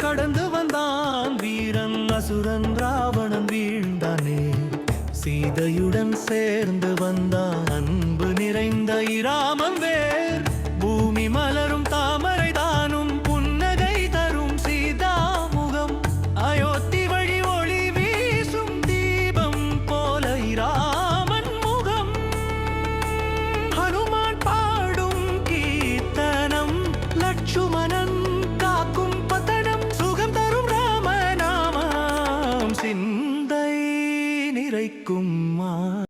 கடந்து வந்தான் வீரன் அசுரன் ராவணன் வீழ்ந்தானே. சீதையுடன் சேர்ந்து வந்தான் அன்பு நிறைந்த இராமன் வே சிந்தை நிறைக்கும்